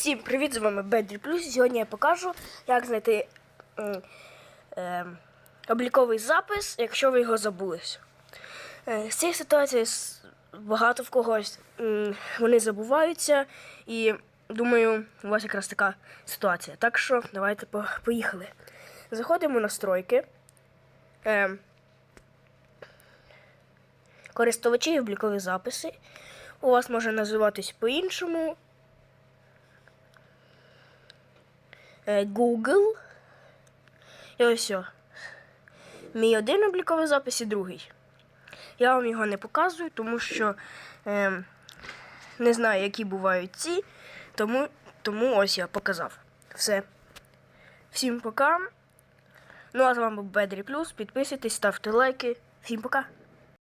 Всім привіт, з вами Бедрі Плюс. Сьогодні я покажу, як знайти ем, обліковий запис, якщо ви його забулись. Е, з цієї ситуації багато в когось м, вони забуваються, і думаю, у вас якраз така ситуація. Так що давайте по- поїхали. Заходимо в настройки. Ем, користувачі і облікові записи. У вас може називатись по-іншому. Е, Google. І ось. Мій один обліковий запис і другий. Я вам його не показую, тому що е, не знаю, які бувають ці. Тому, тому ось я показав. Все. Всім пока. Ну а з вами був Бедрі Плюс. Підписуйтесь, ставте лайки. Всім пока.